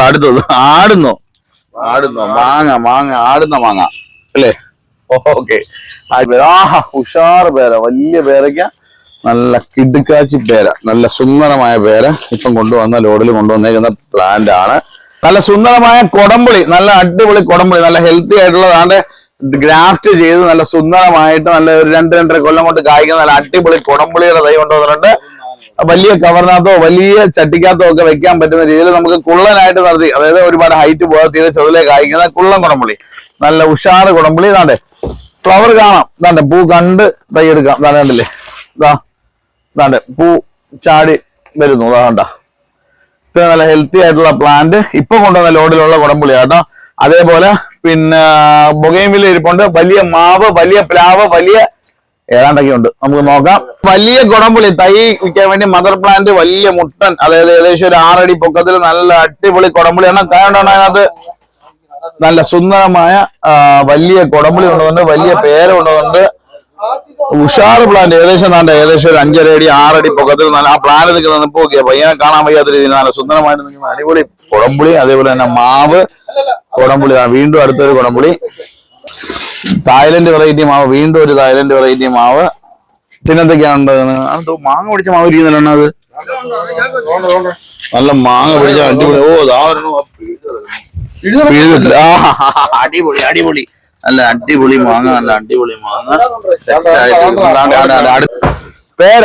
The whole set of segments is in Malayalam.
അടുത്തത് അടുത്തത്. ആടുന്നു. ആടുന്നു. മാങ്ങ മാങ്ങ ആടുന്ന മാങ്ങ. അല്ലേ? ഓക്കെ. ആ ഉഷാറ് പേര. വലിയ പേരയ്ക്ക. നല്ല കിടുക്കാച്ചി പേര. നല്ല സുന്ദരമായ പേര. ഇപ്പം കൊണ്ടുവന്ന ലോഡിൽ കൊണ്ടുവന്നേക്കുന്ന പ്ലാന്റ് ആണ്. നല്ല സുന്ദരമായ കൊടംപുളി. നല്ല അടിപൊളി കൊടംപുളി. നല്ല ഹെൽത്തി ആയിട്ടുള്ളതാണ്ട് ഗ്രാഫ്റ്റ് ചെയ്ത് നല്ല സുന്ദരമായിട്ട് നല്ല ഒരു രണ്ട് രണ്ടര കൊല്ലം കൊണ്ട് കായ്ക്കുന്ന നല്ല അടിപൊളി കുടംപുളിയുടെ തൈ കൊണ്ടുവന്നിട്ടുണ്ട് വലിയ കവറിനകത്തോ വലിയ ചട്ടിക്കകത്തോ ഒക്കെ വെക്കാൻ പറ്റുന്ന രീതിയിൽ നമുക്ക് കുള്ളനായിട്ട് നടത്തി അതായത് ഒരുപാട് ഹൈറ്റ് പോകാതെ തീരെ ചെറുതിലേക്ക് കായ്ക്കുന്ന കുള്ളൻ കുടംപുളി. നല്ല ഉഷാറ് കുടംപുളി. ഇതാണ്ടേ ഫ്ലവർ കാണാം. ഇതാണ്ട് പൂ കണ്ട് തൈ എടുക്കാം. ഇതാണ് കണ്ടില്ലേ? ഇതാ ഇതാണ്ട് പൂ ചാടി വരുന്നു. ഇതാ കണ്ട. ഇത്ര നല്ല ഹെൽത്തി ആയിട്ടുള്ള പ്ലാന്റ് ഇപ്പൊ കൊണ്ടുവന്ന ലോഡിലുള്ള കുടംപുളി കേട്ടോ. അതേപോലെ പിന്നെ ബൊഗൈൻവില്ല ഇരിപ്പുണ്ട്. വലിയ മാവ് വലിയ പ്ലാവ് വലിയ ഏതാണ്ടൊക്കെ ഉണ്ട്. നമുക്ക് നോക്കാം. വലിയ കുടംപുളി തൈ വിൽക്കാൻ വേണ്ടി മദർ പ്ലാന്റ് വലിയ മുട്ടൻ അതായത് ഏകദേശം ഒരു ആറടി പൊക്കത്തിൽ നല്ല അടിപൊളി കുടംപുളിയാണ് കാരണമാണ് അതിനകത്ത് നല്ല സുന്ദരമായ വലിയ കുടംപുളി കൊണ്ടുവന്ന് വലിയ പേര കൊണ്ടുവന്ന് ഉഷാർ പ്ലാന്റ് ഏകദേശം നാണ്ട ഏകദേശം ഒരു അഞ്ചര അടി ആറടി പൊക്കത്തിൽ നല്ല ആ പ്ലാന്റ് നിൽക്കുന്ന നോക്കിയാ പയ്യനെ കാണാൻ വയ്യാത്ത രീതിയിൽ നല്ല സുന്ദരമായിട്ട് നിൽക്കുന്ന അടിപൊളി കുടംപുളി അതേപോലെ തന്നെ മാവ്. കുടംപുളി വീണ്ടും അടുത്തൊരു കുടംപുളി തായ്ലൻഡ് വെറൈറ്റി മാവ് വീണ്ടും ഒരു തായ്ലൻഡ് വെറൈറ്റി മാവ്. പിന്നെന്തൊക്കെയാണ് മാങ്ങ പിടിച്ച മാവ് ഇരിക്കുന്നതാണ് അത്? നല്ല മാങ്ങ പിടിച്ച അടിപൊളി. ഓ ദാ ഒരെണ്ണം. പിഴുതിട്ടില്ല. അടിപൊളി അടിപൊളി. നല്ല അടിപൊളി മാങ്ങ നല്ല അടിപൊളി മാങ്ങ. പേര.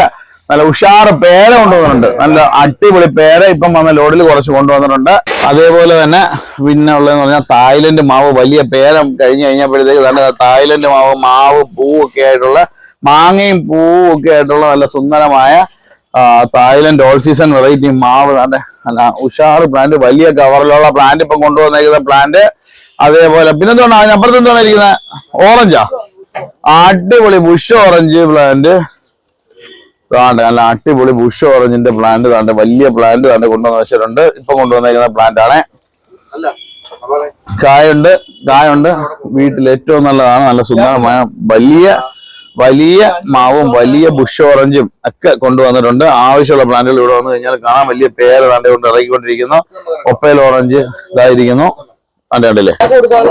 നല്ല ഉഷാർ പേര കൊണ്ടുവന്നിട്ടുണ്ട്. നല്ല അടിപൊളി പേര ഇപ്പം വന്ന ലോഡിൽ കുറച്ച് കൊണ്ടുവന്നിട്ടുണ്ട്. അതേപോലെ തന്നെ പിന്നെ ഉള്ളതെന്ന് പറഞ്ഞാൽ തായ്ലൻഡ് മാവ് വലിയ പേര കഴിഞ്ഞ് കഴിഞ്ഞപ്പോഴത്തേക്ക് നല്ല തായ്ലൻഡ് മാവ് മാവ് പൂവൊക്കെ ആയിട്ടുള്ള മാങ്ങയും പൂവും ഒക്കെ ആയിട്ടുള്ള നല്ല സുന്ദരമായ തായ്ലൻഡ് ഓൾ സീസൺ വെറൈറ്റി മാവ് നല്ല ഉഷാറ് പ്ലാന്റ് വലിയ കവറിലുള്ള പ്ലാന്റ് ഇപ്പം കൊണ്ടുവന്നേക്കുന്ന പ്ലാന്റ് അതേപോലെ പിന്നെ എന്തുകൊണ്ടാണ് അതിനപ്പുറത്ത് എന്താണ് ഇരിക്കുന്നത്? ഓറഞ്ചാ അടിപൊളി ബുഷ് ഓറഞ്ച് പ്ലാന്റ് താണ്ട് നല്ല അടിപൊളി ബുഷ് ഓറഞ്ചിന്റെ പ്ലാന്റ് താണ്ട് വലിയ പ്ലാന്റ് താണ്ട് കൊണ്ടുവന്ന് വെച്ചിട്ടുണ്ട്. ഇപ്പൊ കൊണ്ടുവന്നേക്കുന്ന പ്ലാന്റ് ആണേ. കായുണ്ട് കായുണ്ട്. വീട്ടിൽ ഏറ്റവും നല്ലതാണ് നല്ല സുന്ദരമായ വലിയ വലിയ മാവും വലിയ ബുഷ് ഓറഞ്ചും ഒക്കെ കൊണ്ടുവന്നിട്ടുണ്ട്. ആവശ്യമുള്ള പ്ലാന്റുകൾ ഇവിടെ വന്നു കഴിഞ്ഞാൽ കാണാൻ വലിയ പേര് താണ്ട് കൊണ്ട് ഇറങ്ങിക്കൊണ്ടിരിക്കുന്നു ഒപ്പയിൽ ഓറഞ്ച് ഇതായിരിക്കുന്നു. അതെ കണ്ടില്ലേ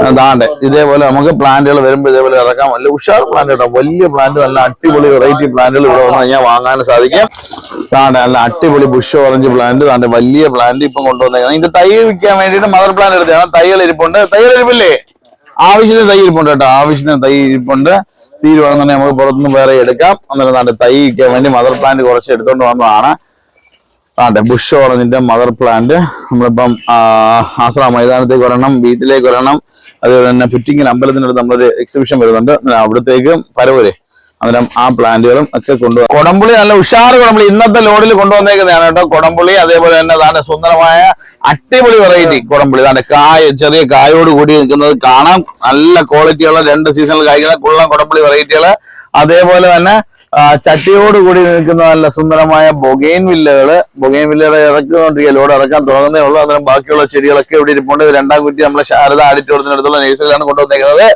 അതാണ്ട് ഇതേപോലെ നമുക്ക് പ്ലാന്റുകൾ വരുമ്പോൾ ഇതേപോലെ ഇറക്കാം. വലിയ ഉഷാർ പ്ലാന്റ് കേട്ടോ. വലിയ പ്ലാന്റ് നല്ല അടിപൊളി വെറൈറ്റി പ്ലാന്റുകൾ ഇവിടെ വന്നു കഴിഞ്ഞാൽ വാങ്ങാൻ സാധിക്കും. താണ്ട് നല്ല അടിപൊളി ബുഷ് ഓറഞ്ച് പ്ലാന്റ് താണ്ട് വലിയ പ്ലാന്റ് ഇപ്പം കൊണ്ടുവന്നേക്കുന്നത് ഇതിന്റെ തൈ വിൽക്കാൻ വേണ്ടിയിട്ട് മദർ പ്ലാന്റ് എടുത്തതാണ്. തൈകൾ ഇരിപ്പുണ്ട്. തൈകൾ ഇരിപ്പില്ലേ? ആവശ്യത്തിന് തൈ ഇരിപ്പുണ്ട് കേട്ടോ. ആവശ്യത്തിന് തൈ ഇരിപ്പുണ്ട്. തീരുവാണെന്നുണ്ടെങ്കിൽ നമുക്ക് പുറത്തുനിന്ന് വേറെ എടുക്കാം. അന്നേരം താണ്ട് തൈ വിൽക്കാൻ വേണ്ടി മദർ പ്ലാന്റ് കുറച്ച് എടുത്തോണ്ട് വന്നതാണ്. അതെ ബുഷ് ഓറഞ്ചിന്റെ മദർ പ്ലാന്റ് നമ്മളിപ്പം ആശ്ര മൈതാനത്തേക്ക് വരണം വീട്ടിലേക്ക് വരണം അതുപോലെ തന്നെ പുറ്റിങ്ങൽ അമ്പലത്തിനടുത്ത് നമ്മളൊരു എക്സിബിഷൻ വരുന്നുണ്ട്. അവിടത്തേക്കും പരവൂരെ അന്നേരം ആ പ്ലാന്റുകളും ഒക്കെ കൊണ്ടുപോകും കൊടംപുളി നല്ല ഉഷാറ് കൊടംപുളി. ഇന്നത്തെ ലോഡിൽ കൊണ്ടുവന്നേക്കുന്നതാണ് കേട്ടോ കൊടംപുളി. അതേപോലെ തന്നെ താണ്ടെ സുന്ദരമായ അടിപൊളി വെറൈറ്റി കൊടംപുളി. അതാണ് കായ ചെറിയ കായോട് കൂടി നിൽക്കുന്നത് കാണാം. നല്ല ക്വാളിറ്റിയുള്ള രണ്ട് സീസണിൽ കായ്ക്കുന്ന കുള്ളം കൊടംപുളി വെറൈറ്റികൾ അതേപോലെ തന്നെ ആ, ചട്ടിയോട് കൂടി നിൽക്കുന്ന നല്ല സുന്ദരമായ ബൊഗൈൻ വില്ലകൾ. ബൊഗൈൻ വില്ലകളെ ഇറക്കുകൊണ്ടിരിക്കുക ലോഡ് ഇറക്കാൻ തുടങ്ങുന്നേ ഉള്ളൂ. അന്നേരം ബാക്കിയുള്ള ചെടികളൊക്കെ ഇവിടെ ഇരിപ്പുണ്ട്. രണ്ടാം കുറ്റി നമ്മളെ ശാരദ ആഡിറ്റോറിയത്തിനടുത്തുള്ള നഴ്സറിയിലാണ് കൊണ്ടുവന്നേക്കുന്നത്.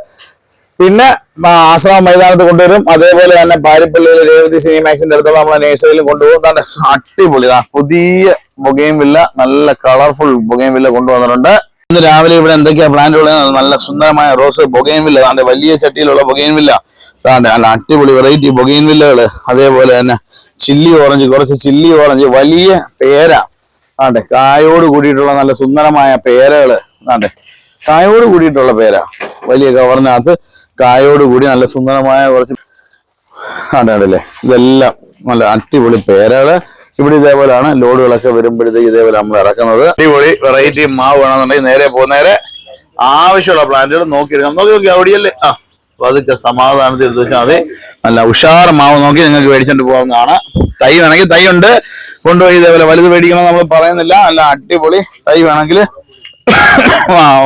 പിന്നെ ആശ്രമ മൈതാനത്ത് കൊണ്ടുവരും. അതേപോലെ തന്നെ പാരിപ്പള്ളിയിലെ രേവതി സിനിമാക്സിന്റെ അടുത്തുള്ള നമ്മളെ നഴ്സറിയിലും കൊണ്ടുപോകും. തന്നെ അടിപൊളി. പുതിയ ബൊഗൈൻ വില്ല. നല്ല കളർഫുൾ ബൊഗൈൻ വില്ല കൊണ്ടുവന്നിട്ടുണ്ട്. ഇന്ന് രാവിലെ ഇവിടെ എന്തൊക്കെയാ പ്ലാന്റ് ഉള്ളത് നല്ല സുന്ദരമായ റോസ് ബൊഗൈൻ വില്ല. വലിയ ചട്ടിയിലുള്ള ബൊഗൈൻ വില്ല. നല്ല അടിപൊളി വെറൈറ്റി ബൊഗൈൻ വില്ലകൾ അതേപോലെ തന്നെ ചില്ലി ഓറഞ്ച് കുറച്ച് ചില്ലി ഓറഞ്ച് വലിയ പേര. ആണ്ടെ കായോട് കൂടിയിട്ടുള്ള നല്ല സുന്ദരമായ പേരകൾ. ആണ്ടെ കായോട് കൂടിയിട്ടുള്ള പേര. വലിയ കവറിനകത്ത് കായോട് കൂടി നല്ല സുന്ദരമായ കുറച്ച് ആണ്ടല്ലേ ഇതെല്ലാം നല്ല അടിപൊളി പേരകൾ. ഇവിടെ ഇതേപോലെയാണ് ലോഡുകളൊക്കെ വരുമ്പോഴത്തേക്ക് ഇതേപോലെ നമ്മൾ ഇറക്കുന്നത്. അടിപൊളി വെറൈറ്റി മാവ് വേണമെന്നുണ്ടെങ്കിൽ നേരെ പോകുന്നേരെ ആവശ്യമുള്ള പ്ലാന്റുകൾ നോക്കിയെടുക്കാം. നോക്കി നോക്കി അവിടെയല്ലേ? ആ. അപ്പൊ അതൊക്കെ സമാധാനത്തിൽ വെച്ചാൽ മതി. നല്ല ഉഷാർ മാവ് നോക്കി നിങ്ങൾക്ക് മേടിച്ചോണ്ട് പോകാവുന്നതാണ്. തൈ വേണമെങ്കിൽ തൈ ഉണ്ട്. കൊണ്ടുപോയി ഇതേപോലെ വലുത് മേടിക്കണം നമ്മൾ പറയുന്നില്ല. നല്ല അടിപൊളി തൈ വേണമെങ്കിൽ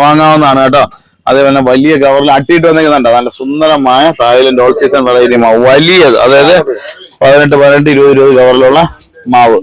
വാങ്ങാവുന്നതാണ് കേട്ടോ. അതേപോലെ വലിയ കവറിൽ അട്ടിയിട്ട് വന്നേക്കുന്നുണ്ട് നല്ല സുന്ദരമായ തായ്ലൻഡ് ഓൾ സീസൺ വെറൈറ്റി മാവ്. വലിയത് അതായത് പതിനെട്ട് പതിനെട്ട് ഇരുപത് ഇരുപത് കവറിലുള്ള മാവ്.